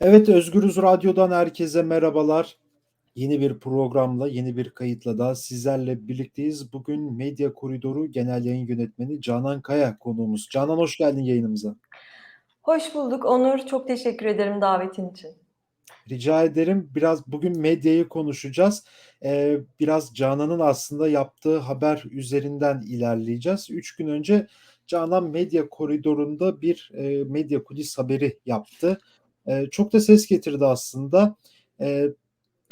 Evet, Özgürüz Radyo'dan herkese merhabalar. Yeni bir programla, yeni bir kayıtla daha sizlerle birlikteyiz. Bugün Medya Koridoru Genel Yayın Yönetmeni Canan Kaya konuğumuz. Canan hoş geldin yayınımıza. Hoş bulduk Onur. Çok teşekkür ederim davetin için. Rica ederim. Biraz bugün medyayı konuşacağız. Ee, biraz Canan'ın aslında yaptığı haber üzerinden ilerleyeceğiz. Üç gün önce Canan Medya Koridoru'nda bir e, medya kulis haberi yaptı. E, çok da ses getirdi aslında. E,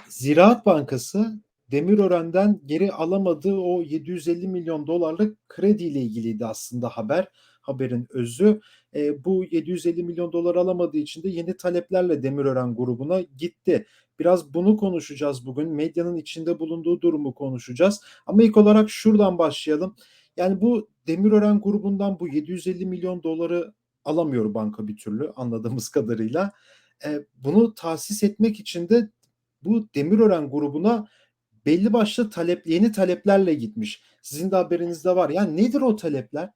Ziraat Bankası Demirören'den geri alamadığı o 750 milyon dolarlık krediyle ilgiliydi aslında haber. Haberin özü. E, bu 750 milyon dolar alamadığı için de yeni taleplerle Demirören grubuna gitti. Biraz bunu konuşacağız bugün. Medyanın içinde bulunduğu durumu konuşacağız. Ama ilk olarak şuradan başlayalım. Yani bu Demirören grubundan bu 750 milyon doları alamıyor banka bir türlü anladığımız kadarıyla. E, bunu tahsis etmek için de bu Demirören grubuna belli başlı talep, yeni taleplerle gitmiş. Sizin de haberinizde var. Yani nedir o talepler?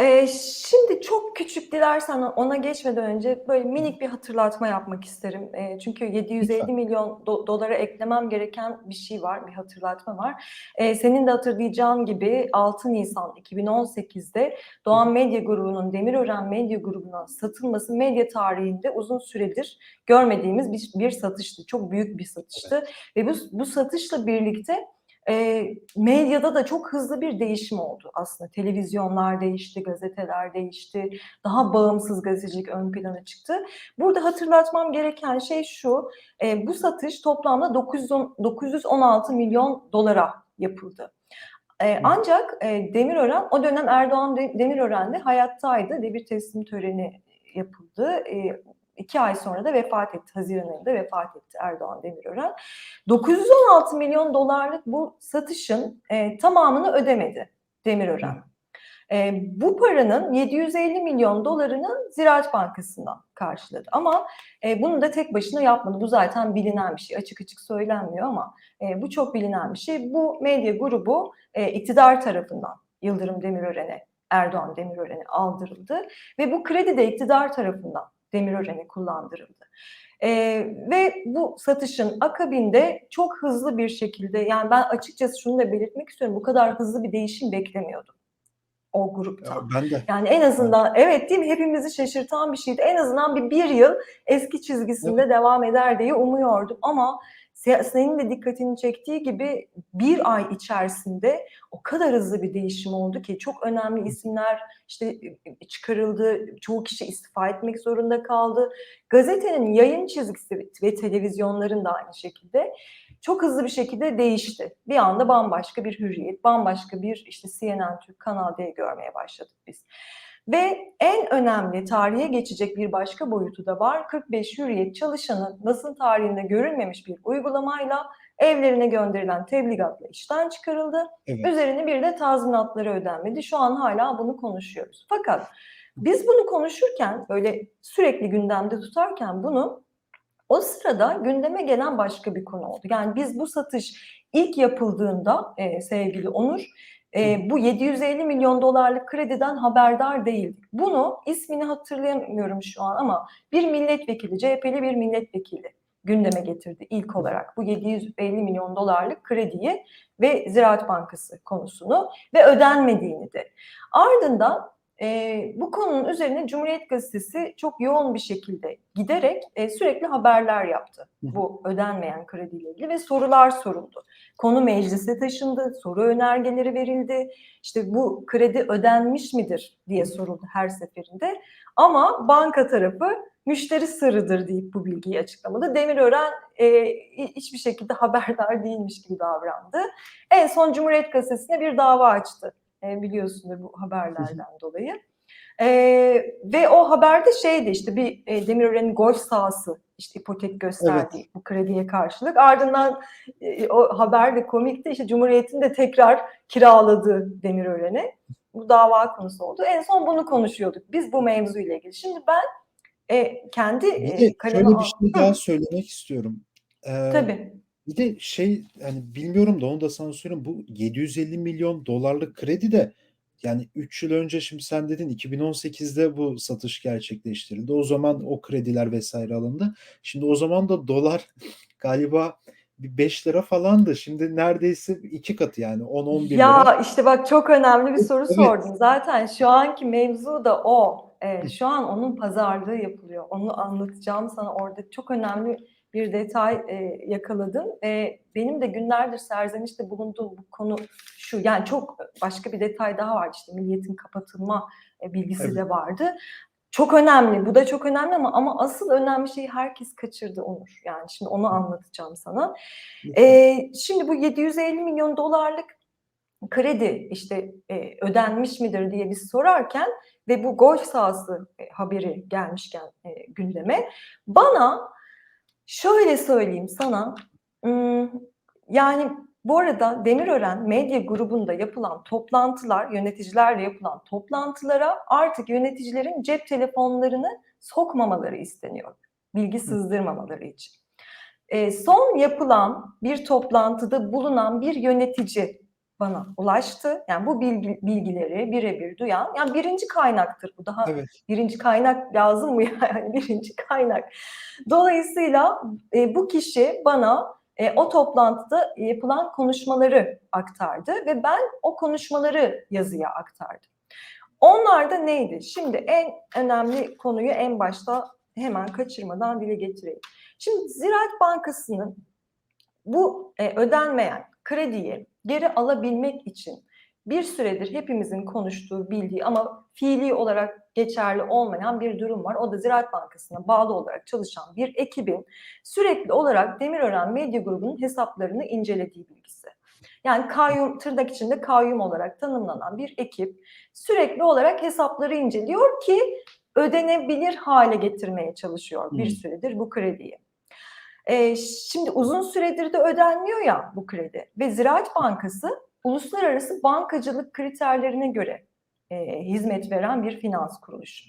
Ee, şimdi çok küçük dilersen ona geçmeden önce böyle minik bir hatırlatma yapmak isterim. Ee, çünkü 750 Lütfen. milyon do- dolara eklemem gereken bir şey var, bir hatırlatma var. Ee, senin de hatırlayacağın gibi 6 Nisan 2018'de Doğan Medya Grubu'nun Demirören Medya Grubu'na satılması medya tarihinde uzun süredir görmediğimiz bir, bir satıştı. Çok büyük bir satıştı. Ve bu, bu satışla birlikte e, medyada da çok hızlı bir değişim oldu aslında. Televizyonlar değişti, gazeteler değişti, daha bağımsız gazetecilik ön plana çıktı. Burada hatırlatmam gereken şey şu, e, bu satış toplamda 910, 916 milyon dolara yapıldı. E, ancak e, Demirören, o dönem Erdoğan Demirören de hayattaydı. Devir teslim töreni yapıldı. E, iki ay sonra da vefat etti. Haziran ayında vefat etti Erdoğan Demirören. 916 milyon dolarlık bu satışın e, tamamını ödemedi Demirören. E, bu paranın 750 milyon dolarını Ziraat Bankası'ndan karşıladı. Ama e, bunu da tek başına yapmadı. Bu zaten bilinen bir şey. Açık açık söylenmiyor ama e, bu çok bilinen bir şey. Bu medya grubu e, iktidar tarafından Yıldırım Demirören'e, Erdoğan Demirören'e aldırıldı. Ve bu kredi de iktidar tarafından Demirören'e kullandırıldı. E, ve bu satışın akabinde çok hızlı bir şekilde yani ben açıkçası şunu da belirtmek istiyorum bu kadar hızlı bir değişim beklemiyordum o grupta. Ya ben de. Yani en azından evet. evet değil mi hepimizi şaşırtan bir şeydi. En azından bir bir yıl eski çizgisinde evet. devam eder diye umuyordum ama senin de dikkatini çektiği gibi bir ay içerisinde o kadar hızlı bir değişim oldu ki çok önemli isimler işte çıkarıldı, çoğu kişi istifa etmek zorunda kaldı. Gazetenin yayın çizgisi ve televizyonların da aynı şekilde çok hızlı bir şekilde değişti. Bir anda bambaşka bir hürriyet, bambaşka bir işte CNN Türk Kanal D görmeye başladık biz. Ve en önemli tarihe geçecek bir başka boyutu da var. 45 hürriyet çalışanı basın tarihinde görülmemiş bir uygulamayla evlerine gönderilen tebligatla işten çıkarıldı. Evet. Üzerine bir de tazminatları ödenmedi. Şu an hala bunu konuşuyoruz. Fakat biz bunu konuşurken böyle sürekli gündemde tutarken bunu o sırada gündeme gelen başka bir konu oldu. Yani biz bu satış ilk yapıldığında e, sevgili Onur e, bu 750 milyon dolarlık krediden haberdar değildik. Bunu ismini hatırlayamıyorum şu an ama bir milletvekili, CHP'li bir milletvekili gündeme getirdi ilk olarak bu 750 milyon dolarlık krediyi ve Ziraat Bankası konusunu ve ödenmediğini de. Ardından e, bu konunun üzerine Cumhuriyet Gazetesi çok yoğun bir şekilde giderek e, sürekli haberler yaptı. Bu ödenmeyen krediyle ilgili ve sorular soruldu. Konu meclise taşındı, soru önergeleri verildi. İşte bu kredi ödenmiş midir diye soruldu her seferinde. Ama banka tarafı müşteri sırrıdır deyip bu bilgiyi açıklamadı. Demirören e, hiçbir şekilde haberdar değilmiş gibi davrandı. En son Cumhuriyet Gazetesi'ne bir dava açtı e, biliyorsunuz bu haberlerden dolayı. E, ve o haberde şeydi işte bir e, Demirören'in golf sahası işte ipotek gösterdiği evet. bu krediye karşılık. Ardından e, o haber de komikti. İşte Cumhuriyet'in de tekrar kiraladığı Demirören'e bu dava konusu oldu. En son bunu konuşuyorduk biz bu mevzu ile ilgili. Şimdi ben e, kendi e, şöyle bir şey daha söylemek istiyorum. Ee, Tabii. Bir de şey hani bilmiyorum da onu da sana söyleyeyim bu 750 milyon dolarlık kredi de Yani 3 yıl önce şimdi sen dedin 2018'de bu satış gerçekleştirildi. O zaman o krediler vesaire alındı. Şimdi o zaman da dolar galiba bir 5 lira falandı. Şimdi neredeyse iki katı yani 10-11 lira. Ya işte bak çok önemli bir soru Evet. sordun. Zaten şu anki mevzu da o. Ee, şu an onun pazarlığı yapılıyor. Onu anlatacağım sana orada çok önemli bir detay e, yakaladım. E, benim de günlerdir serzenişte bulunduğum bu konu şu. Yani çok başka bir detay daha var. İşte milliyetin kapatılma e, bilgisi Evet. de vardı. Çok önemli. Bu da çok önemli ama ama asıl önemli şeyi herkes kaçırdı Onur. Yani şimdi onu anlatacağım sana. Ee, şimdi bu 750 milyon dolarlık kredi işte e, ödenmiş midir diye biz sorarken ve bu golf sahası e, haberi gelmişken e, gündeme bana şöyle söyleyeyim sana yani bu arada Demirören Medya grubunda yapılan toplantılar, yöneticilerle yapılan toplantılara artık yöneticilerin cep telefonlarını sokmamaları isteniyor. Bilgi sızdırmamaları için. E, son yapılan bir toplantıda bulunan bir yönetici bana ulaştı. Yani bu bilgi, bilgileri birebir duyan, yani birinci kaynaktır bu. Daha Evet. birinci kaynak lazım mı yani birinci kaynak. Dolayısıyla e, bu kişi bana e, o toplantıda yapılan konuşmaları aktardı ve ben o konuşmaları yazıya aktardım. Onlar da neydi? Şimdi en önemli konuyu en başta hemen kaçırmadan dile getireyim. Şimdi Ziraat Bankası'nın bu e, ödenmeyen krediyi geri alabilmek için bir süredir hepimizin konuştuğu, bildiği ama fiili olarak geçerli olmayan bir durum var. O da Ziraat Bankası'na bağlı olarak çalışan bir ekibin sürekli olarak Demirören Medya Grubu'nun hesaplarını incelediği bilgisi. Yani kayyum, tırnak içinde kayyum olarak tanımlanan bir ekip sürekli olarak hesapları inceliyor ki ödenebilir hale getirmeye çalışıyor bir Hmm. süredir bu krediyi. Ee, şimdi uzun süredir de ödenmiyor ya bu kredi ve Ziraat Bankası uluslararası bankacılık kriterlerine göre e, hizmet veren bir finans kuruluşu.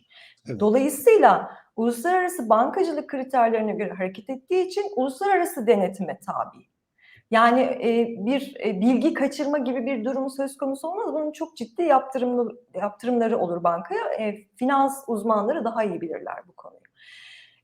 Evet. Dolayısıyla uluslararası bankacılık kriterlerine göre hareket ettiği için uluslararası denetime tabi. Yani e, bir e, bilgi kaçırma gibi bir durum söz konusu olmaz. Bunun çok ciddi yaptırımlı, yaptırımları olur bankaya. E, finans uzmanları daha iyi bilirler bu konuyu.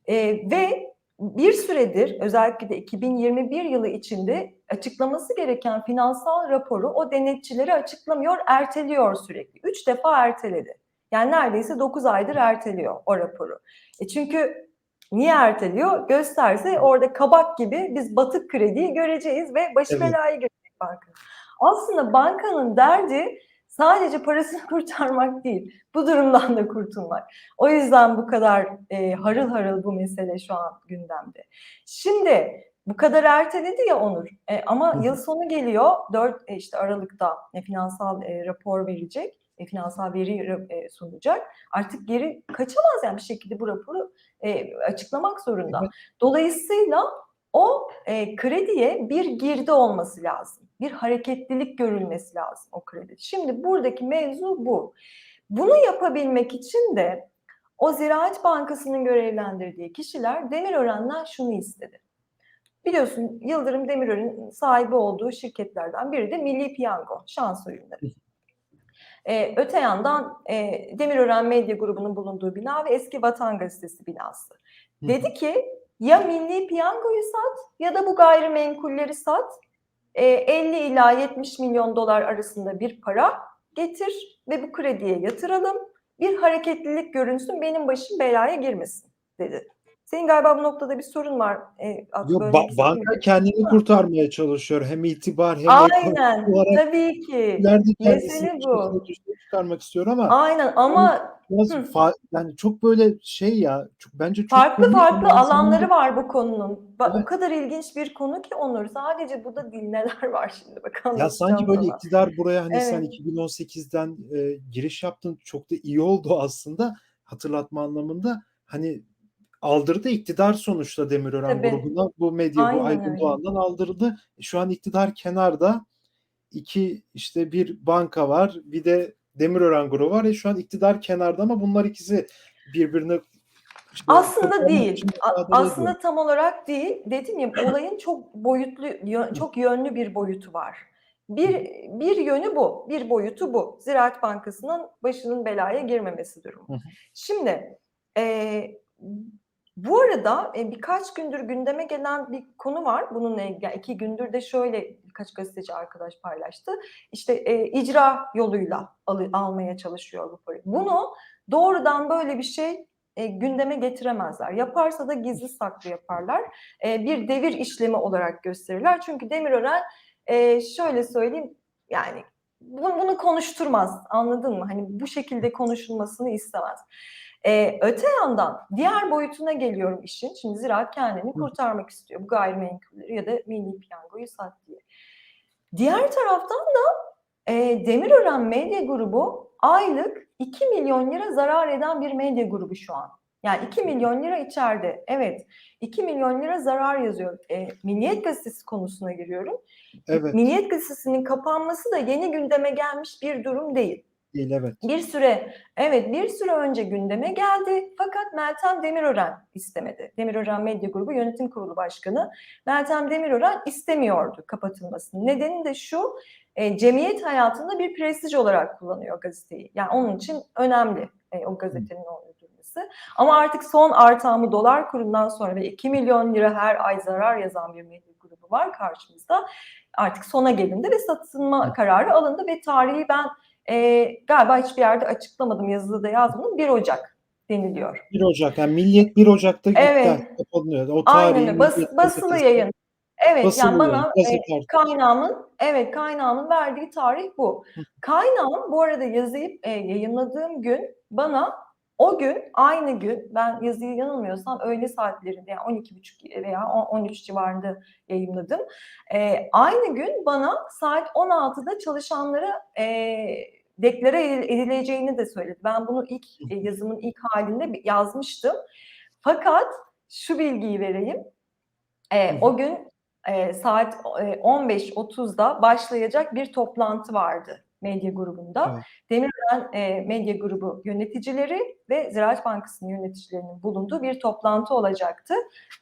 E, ve bir süredir özellikle de 2021 yılı içinde açıklaması gereken finansal raporu o denetçileri açıklamıyor, erteliyor sürekli. Üç defa erteledi. Yani neredeyse 9 aydır erteliyor o raporu. E çünkü niye erteliyor? Gösterse orada kabak gibi biz batık krediyi göreceğiz ve başı Evet. belaya girecek bankanın. Aslında bankanın derdi sadece parasını kurtarmak değil, bu durumdan da kurtulmak. O yüzden bu kadar e, harıl harıl bu mesele şu an gündemde. Şimdi bu kadar erteledi ya Onur E, ama yıl sonu geliyor 4 e, işte Aralık'ta e, finansal e, rapor verecek, e, finansal veri e, sunacak. Artık geri kaçamaz yani bir şekilde bu raporu e, açıklamak zorunda. Dolayısıyla o e, krediye bir girdi olması lazım. Bir hareketlilik görülmesi lazım o kredi. Şimdi buradaki mevzu bu. Bunu yapabilmek için de o Ziraat Bankası'nın görevlendirdiği kişiler Demirören'den şunu istedi. Biliyorsun Yıldırım Demirören'in sahibi olduğu şirketlerden biri de Milli Piyango, şans oyunları. Ee, öte yandan e, Demirören Medya Grubu'nun bulunduğu bina ve eski Vatan Gazetesi binası. Dedi ki ya Milli Piyango'yu sat ya da bu gayrimenkulleri sat. E, 50 ila 70 milyon dolar arasında bir para getir ve bu krediye yatıralım. Bir hareketlilik görünsün, benim başım belaya girmesin dedi. Senin galiba bu noktada bir sorun var. E, Yok ba- banka kendini kurtarmaya çalışıyor. Hem itibar hem Aynen, olarak tabii ki. kendisini Mesele bu. çıkarmak istiyor ama Aynen ama biraz fa- yani çok böyle şey ya çok bence çok farklı farklı ama alanları var bu konunun. Bak, Evet. O kadar ilginç bir konu ki Onur. Sadece bu da neler var şimdi bak Ya sanki böyle sana. iktidar buraya hani sen Evet. 2018'den e, giriş yaptın çok da iyi oldu aslında hatırlatma anlamında. Hani aldırdı iktidar sonuçta Demirören Tabii. grubuna bu medya bu Aynen Aydın öyle. Doğan'dan aldırdı. Şu an iktidar kenarda iki işte bir banka var bir de Demirören grubu var. E, şu an iktidar kenarda ama bunlar ikisi birbirine Aslında değil. aslında tam olarak değil. Dedim ya olayın çok boyutlu, çok yönlü bir boyutu var. Bir, bir yönü bu, bir boyutu bu. Ziraat Bankası'nın başının belaya girmemesi durumu. Şimdi e, bu arada e, birkaç gündür gündeme gelen bir konu var. Bununla ilgili iki gündür de şöyle birkaç gazeteci arkadaş paylaştı. İşte e, icra yoluyla alı- almaya çalışıyor bu parayı. Bunu doğrudan böyle bir şey e, gündeme getiremezler. Yaparsa da gizli saklı yaparlar. E, bir devir işlemi olarak gösterirler. Çünkü Demirören e, şöyle söyleyeyim yani bunu, bunu konuşturmaz anladın mı? Hani bu şekilde konuşulmasını istemez. Ee, öte yandan diğer boyutuna geliyorum işin. Şimdi ziraat kendini kurtarmak istiyor. Bu gayrimenkulleri ya da milli piyangoyu sat diye. Diğer taraftan da e, Demirören Medya Grubu aylık 2 milyon lira zarar eden bir medya grubu şu an. Yani 2 milyon lira içeride. Evet 2 milyon lira zarar yazıyor. E, Milliyet Gazetesi konusuna giriyorum. Evet. Milliyet Gazetesi'nin kapanması da yeni gündeme gelmiş bir durum değil. Değil evet. Bir süre, evet bir süre önce gündeme geldi fakat Meltem Demirören istemedi. Demirören Medya Grubu Yönetim Kurulu Başkanı Meltem Demirören istemiyordu kapatılmasını. Nedeni de şu, e, cemiyet hayatında bir prestij olarak kullanıyor gazeteyi. Yani onun için önemli e, o gazetenin orada durması. Ama artık son artamı dolar kurundan sonra ve 2 milyon lira her ay zarar yazan bir medya grubu var karşımızda. Artık sona gelindi ve satılma kararı alındı ve tarihi ben e, galiba hiçbir yerde açıklamadım, yazılı da yazmadım. 1 Ocak deniliyor. 1 Ocak yani Milliyet 1 Ocak'ta Evet. kapanıyor. O Aynen öyle. Bas, basılı yayın. Evet Basılı yani bana e, kaynağımın evet kaynağımın verdiği tarih bu. Kaynağım bu arada yazıyı e, yayınladığım gün bana o gün aynı gün ben yazıyı yanılmıyorsam öğle saatlerinde yani 12.30 veya 10 13 civarında yayınladım. E, aynı gün bana saat 16'da çalışanlara e, deklare edileceğini de söyledi. Ben bunu ilk e, yazımın ilk halinde yazmıştım. Fakat şu bilgiyi vereyim. E, o gün e, saat e, 15.30'da başlayacak bir toplantı vardı medya grubunda. Evet. Demirören e, Medya Grubu yöneticileri ve Ziraat Bankası'nın yöneticilerinin bulunduğu bir toplantı olacaktı.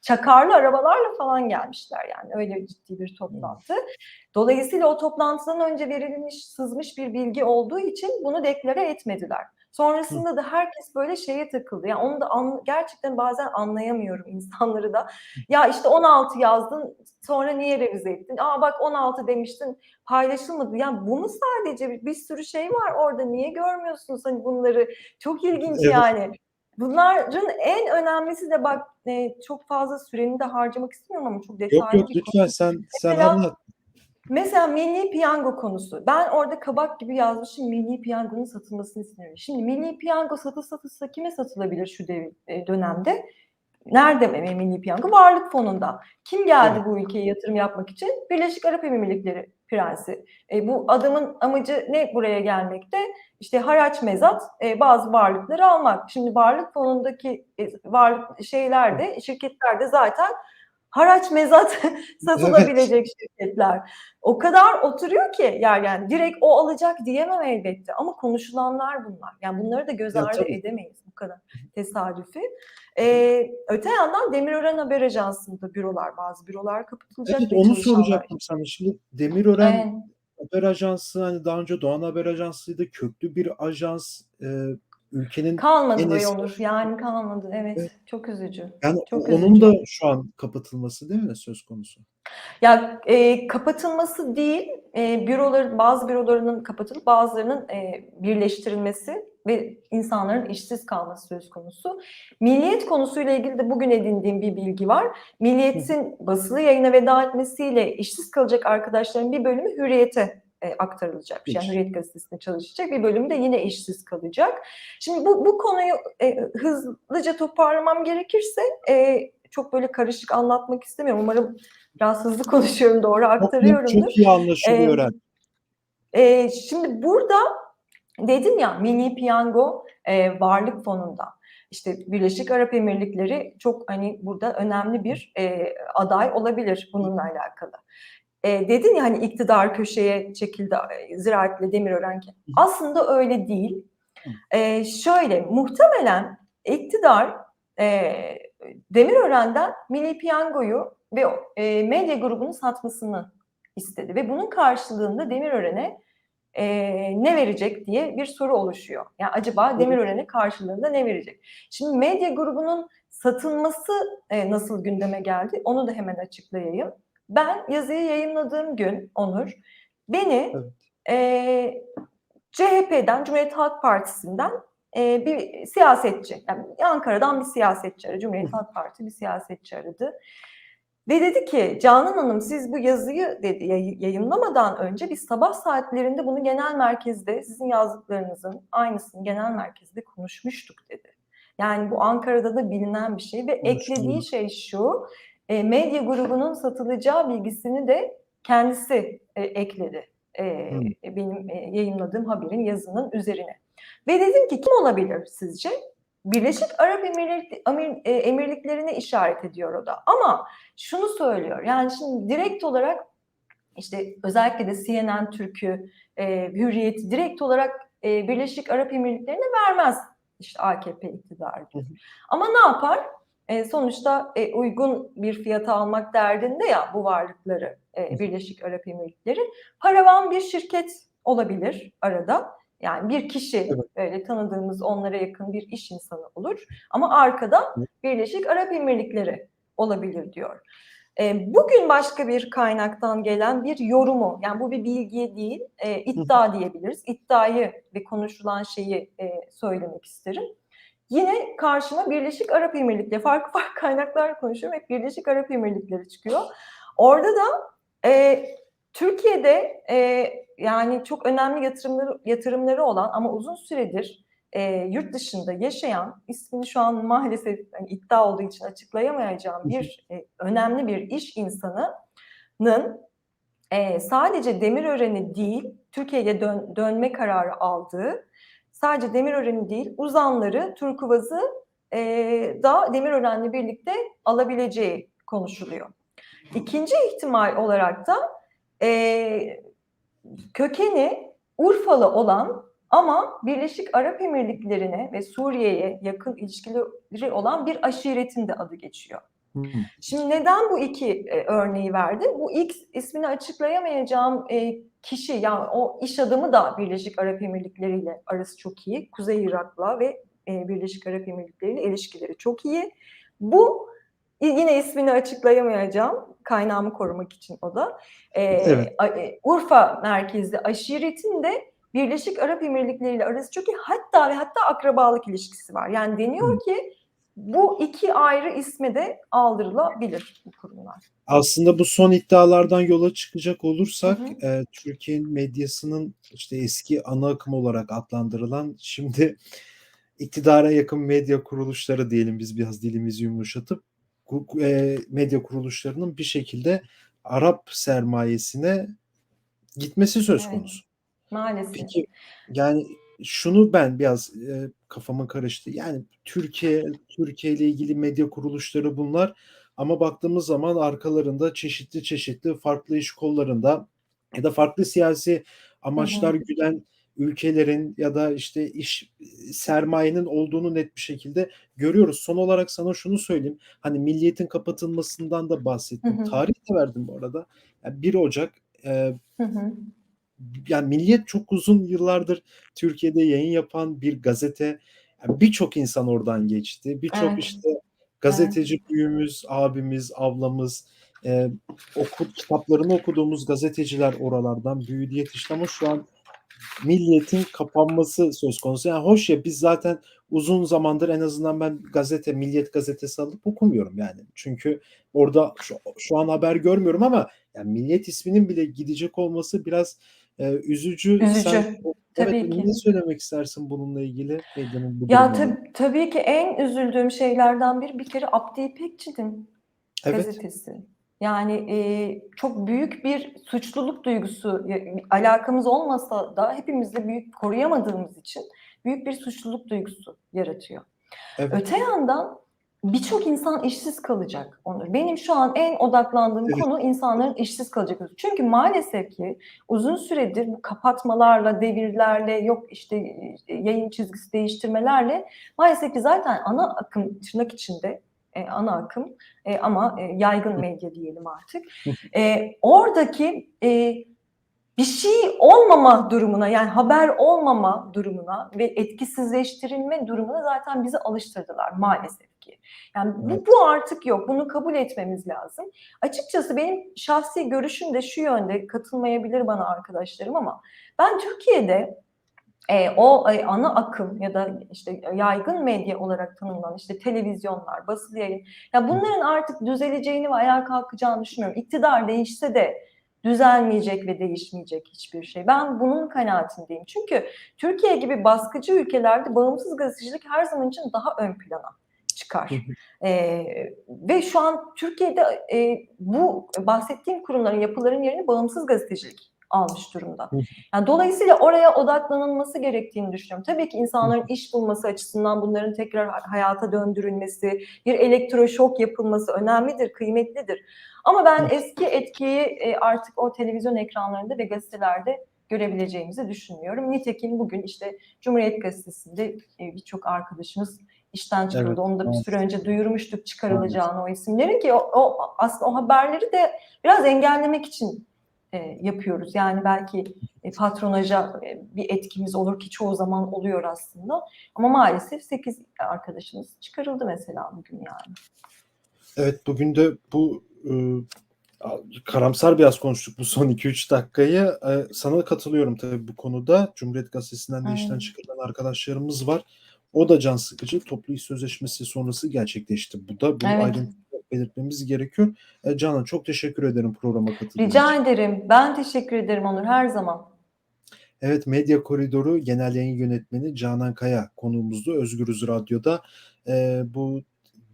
Çakarlı arabalarla falan gelmişler yani öyle ciddi bir toplantı. Dolayısıyla o toplantıdan önce verilmiş, sızmış bir bilgi olduğu için bunu deklare etmediler. Sonrasında da herkes böyle şeye takıldı. Yani onu da an- gerçekten bazen anlayamıyorum insanları da. Ya işte 16 yazdın sonra niye revize ettin? Aa bak 16 demiştin paylaşılmadı. Yani bunu sadece bir, bir sürü şey var orada niye görmüyorsunuz hani bunları? Çok ilginç Evet. yani. Bunların en önemlisi de bak e, çok fazla süreni de harcamak istemiyorum ama çok detaylı Yok yok bir lütfen konu. sen sen Mesela- anlat. Mesela milli piyango konusu. Ben orada kabak gibi yazmışım milli piyangonun satılmasını istiyorum. Şimdi milli piyango satılsa satılsa kime satılabilir şu dev- e, dönemde? Nerede mi- milli piyango? Varlık fonunda. Kim geldi bu ülkeye yatırım yapmak için? Birleşik Arap Emirlikleri prensi. E, bu adamın amacı ne buraya gelmekte? İşte haraç mezat, e, bazı varlıkları almak. Şimdi varlık fonundaki e, varlık şeyler de, şirketler de zaten haraç mezat satılabilecek şirketler. O kadar oturuyor ki yani, yani direkt o alacak diyemem elbette ama konuşulanlar bunlar. Yani bunları da göz ardı tabii. edemeyiz bu kadar tesadüfi. Ee, öte yandan Demirören Haber Ajansı'nda bürolar, bazı bürolar kapatılacak. Evet ve onu soracaktım sana. Şimdi Demirören Evet. Haber Ajansı hani daha önce Doğan Haber Ajansı'ydı. Köklü bir ajans. e, ülkenin Kalmadı en eski- Onur. Yani kalmadı. Evet. Evet. Çok üzücü. yani Çok onun üzücü. da şu an kapatılması değil mi söz konusu? Ya e, kapatılması değil, e, büroların bazı bürolarının kapatılıp bazılarının e, birleştirilmesi ve insanların işsiz kalması söz konusu. Milliyet konusuyla ilgili de bugün edindiğim bir bilgi var. Milliyet'in basılı yayına veda etmesiyle işsiz kalacak arkadaşların bir bölümü Hürriyet'e e, aktarılacak. Yani Hiç. Hürriyet gazetesinde çalışacak. Bir bölümü de yine işsiz kalacak. Şimdi bu, bu konuyu e, hızlıca toparlamam gerekirse e, çok böyle karışık anlatmak istemiyorum. Umarım biraz hızlı konuşuyorum, doğru aktarıyorumdur. çok iyi anlaşılıyor. Eren. Ee, şimdi burada dedim ya Milli Piyango e, Varlık Fonu'nda işte Birleşik Arap Emirlikleri çok hani burada önemli bir e, aday olabilir bununla alakalı. E, dedin ya hani iktidar köşeye çekildi e, Ziraat'le Demirören. Aslında öyle değil. E, şöyle muhtemelen iktidar e, Demirören'den Milli Piyango'yu ve e, medya grubunu satmasını istedi ve bunun karşılığında Demirören'e e, ne verecek diye bir soru oluşuyor. Yani acaba Demirören'e karşılığında ne verecek? Şimdi medya grubunun satılması e, nasıl gündeme geldi onu da hemen açıklayayım. Ben yazıyı yayınladığım gün Onur, beni Evet. e, CHP'den, Cumhuriyet Halk Partisi'nden e, bir siyasetçi, yani Ankara'dan bir siyasetçi aradı, Cumhuriyet Halk Partisi bir siyasetçi aradı. Ve dedi ki Canan Hanım siz bu yazıyı dedi yay- yayınlamadan önce biz sabah saatlerinde bunu genel merkezde sizin yazdıklarınızın aynısını genel merkezde konuşmuştuk dedi. Yani bu Ankara'da da bilinen bir şey ve eklediği şey şu e, medya grubunun satılacağı bilgisini de kendisi e, ekledi e, Hmm. benim e, yayınladığım haberin yazının üzerine. Ve dedim ki kim olabilir sizce? Birleşik Arap Emirlik, e, Emirlikleri'ne işaret ediyor o da. Ama şunu söylüyor. Yani şimdi direkt olarak işte özellikle de CNN Türk'ü, e, Hürriyet'i direkt olarak e, Birleşik Arap Emirlikleri'ne vermez işte AKP iktidarı. Ama ne yapar? E, sonuçta e, uygun bir fiyata almak derdinde ya bu varlıkları e, Birleşik Arap Emirlikleri. Paravan bir şirket olabilir arada. Yani bir kişi Evet. böyle tanıdığımız onlara yakın bir iş insanı olur. Ama arkada. Birleşik Arap Emirlikleri olabilir diyor. E, bugün başka bir kaynaktan gelen bir yorumu, yani bu bir bilgi değil, e, iddia diyebiliriz. İddiayı ve konuşulan şeyi e, söylemek isterim. Yine karşıma Birleşik Arap Emirlikleri, farklı farklı kaynaklar konuşuyorum, hep Birleşik Arap Emirlikleri çıkıyor. Orada da e, Türkiye'de e, yani çok önemli yatırımları yatırımları olan ama uzun süredir e, yurt dışında yaşayan ismini şu an maalesef hani iddia olduğu için açıklayamayacağım bir e, önemli bir iş insanının e, sadece Demirören'i değil Türkiye'ye dön- dönme kararı aldığı sadece Demirören'i değil uzanları Turkuvaz'ı e, da Demirören'le birlikte alabileceği konuşuluyor. İkinci ihtimal olarak da e, kökeni Urfalı olan ama Birleşik Arap Emirlikleri'ne ve Suriye'ye yakın ilişkileri olan bir aşiretin de adı geçiyor. Hmm. Şimdi neden bu iki e, örneği verdim? Bu ilk ismini açıklayamayacağım e, kişi yani o iş adamı da Birleşik Arap Emirlikleri ile arası çok iyi. Kuzey Irak'la ve e, Birleşik Arap Emirlikleri ile ilişkileri çok iyi. Bu yine ismini açıklayamayacağım kaynağımı korumak için o da. E, Evet. a- e, Urfa merkezli aşiretin de Birleşik Arap Emirlikleri ile arası çok iyi. Hatta ve hatta akrabalık ilişkisi var. Yani deniyor ki bu iki ayrı isme de aldırılabilir bu kurumlar. Aslında bu son iddialardan yola çıkacak olursak Hı e, Türkiye'nin medyasının işte eski ana akım olarak adlandırılan şimdi iktidara yakın medya kuruluşları diyelim biz biraz dilimizi yumuşatıp e, medya kuruluşlarının bir şekilde Arap sermayesine gitmesi söz Evet. konusu. Maalesef. Peki yani şunu ben biraz e, kafama karıştı. Yani Türkiye Türkiye ile ilgili medya kuruluşları bunlar ama baktığımız zaman arkalarında çeşitli çeşitli farklı iş kollarında ya da farklı siyasi amaçlar güden ülkelerin ya da işte iş sermayenin olduğunu net bir şekilde görüyoruz. Son olarak sana şunu söyleyeyim. Hani milliyetin kapatılmasından da bahsettim. Hı hı. Tarih de verdim bu arada. Yani 1 Ocak e, Hı hı. Yani Milliyet çok uzun yıllardır Türkiye'de yayın yapan bir gazete. Yani birçok insan oradan geçti. Birçok Evet. işte gazeteci büyüğümüz, abimiz, ablamız, e, oku, kitaplarını okuduğumuz gazeteciler oralardan büyüdü yetişti ama şu an Milliyet'in kapanması söz konusu. Yani hoş ya biz zaten uzun zamandır en azından ben gazete, Milliyet gazetesi alıp okumuyorum yani. Çünkü orada şu, şu an haber görmüyorum ama yani Milliyet isminin bile gidecek olması biraz e, üzücü. Üzücü. Sen, Tabii evet, ki. ne söylemek istersin bununla ilgili? Medyanın bu Ya tab- tabii ki en üzüldüğüm şeylerden biri bir kere Abdi İpekçi'nin Evet. gazetesi. Yani e, çok büyük bir suçluluk duygusu alakamız olmasa da hepimizle büyük koruyamadığımız için büyük bir suçluluk duygusu yaratıyor. Evet. Öte yandan birçok insan işsiz kalacak Onur. Benim şu an en odaklandığım Evet. konu insanların işsiz kalacak. Çünkü maalesef ki uzun süredir bu kapatmalarla, devirlerle, yok işte e, yayın çizgisi değiştirmelerle maalesef ki zaten ana akım tırnak içinde e, ana akım e, ama e, yaygın medya diyelim artık. E, oradaki e, bir şey olmama durumuna yani haber olmama durumuna ve etkisizleştirilme durumuna zaten bizi alıştırdılar maalesef ki. Yani bu, bu artık yok. Bunu kabul etmemiz lazım. Açıkçası benim şahsi görüşüm de şu yönde katılmayabilir bana arkadaşlarım ama ben Türkiye'de e, o e, ana akım ya da işte yaygın medya olarak tanımlanan işte televizyonlar, basılı yayın ya bunların artık düzeleceğini ve ayağa kalkacağını düşünmüyorum. İktidar değişse de düzelmeyecek ve değişmeyecek hiçbir şey. Ben bunun kanaatindeyim. Çünkü Türkiye gibi baskıcı ülkelerde bağımsız gazetecilik her zaman için daha ön plana çıkar. Ee, ve şu an Türkiye'de e, bu bahsettiğim kurumların, yapıların yerini bağımsız gazetecilik almış durumda. Yani dolayısıyla oraya odaklanılması gerektiğini düşünüyorum. Tabii ki insanların iş bulması açısından bunların tekrar hayata döndürülmesi, bir elektroşok yapılması önemlidir, kıymetlidir. Ama ben eski etkiyi e, artık o televizyon ekranlarında ve gazetelerde görebileceğimizi düşünmüyorum. Nitekim bugün işte Cumhuriyet Gazetesi'nde e, birçok arkadaşımız işten çıkarıldı. Evet, Onu da bir evet. süre önce duyurmuştuk çıkarılacağını o isimlerin ki o, o aslında o haberleri de biraz engellemek için e, yapıyoruz. Yani belki e, patronaja e, bir etkimiz olur ki çoğu zaman oluyor aslında. Ama maalesef 8 arkadaşımız çıkarıldı mesela bugün yani. Evet bugün de bu e, karamsar biraz konuştuk bu son 2-3 dakikayı. E, sana katılıyorum tabii bu konuda. Cumhuriyet Gazetesi'nden de işten çıkarılan arkadaşlarımız var. O da can sıkıcı. Toplu iş sözleşmesi sonrası gerçekleşti. Bu da bunu Evet. Belirtmemiz gerekiyor. E, Canan çok teşekkür ederim programa katıldığın Rica için. ederim. Ben teşekkür ederim Onur her zaman. Evet Medya Koridoru Genel Yayın Yönetmeni Canan Kaya konuğumuzdu Özgürüz Radyo'da. Ee, bu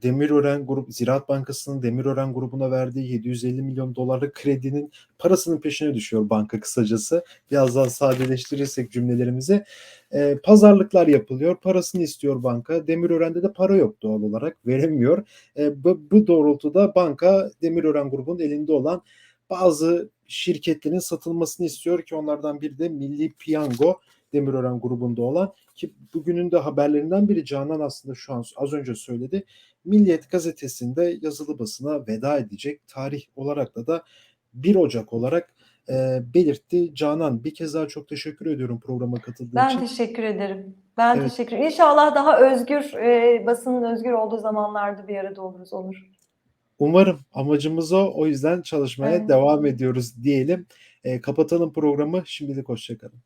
Demirören Grup, Ziraat Bankası'nın Demirören grubuna verdiği 750 milyon dolarlık kredinin parasının peşine düşüyor banka kısacası. Biraz daha sadeleştirirsek cümlelerimizi. Ee, pazarlıklar yapılıyor, parasını istiyor banka. Demirören'de de para yok doğal olarak, veremiyor. Ee, bu, bu doğrultuda banka Demirören grubunun elinde olan bazı şirketlerin satılmasını istiyor ki onlardan biri de Milli Piyango Demirören grubunda olan ki bugünün de haberlerinden biri Canan aslında şu an az önce söyledi. Milliyet gazetesinde yazılı basına veda edecek tarih olarak da da 1 Ocak olarak e, belirtti. Canan bir kez daha çok teşekkür ediyorum programa katıldığın Ben için. teşekkür ederim. Ben Evet. teşekkür İnşallah daha özgür, e, basının özgür olduğu zamanlarda bir arada oluruz Onur. Umarım amacımız o. O yüzden çalışmaya Evet. devam ediyoruz diyelim. E, kapatalım programı. Şimdilik hoşçakalın.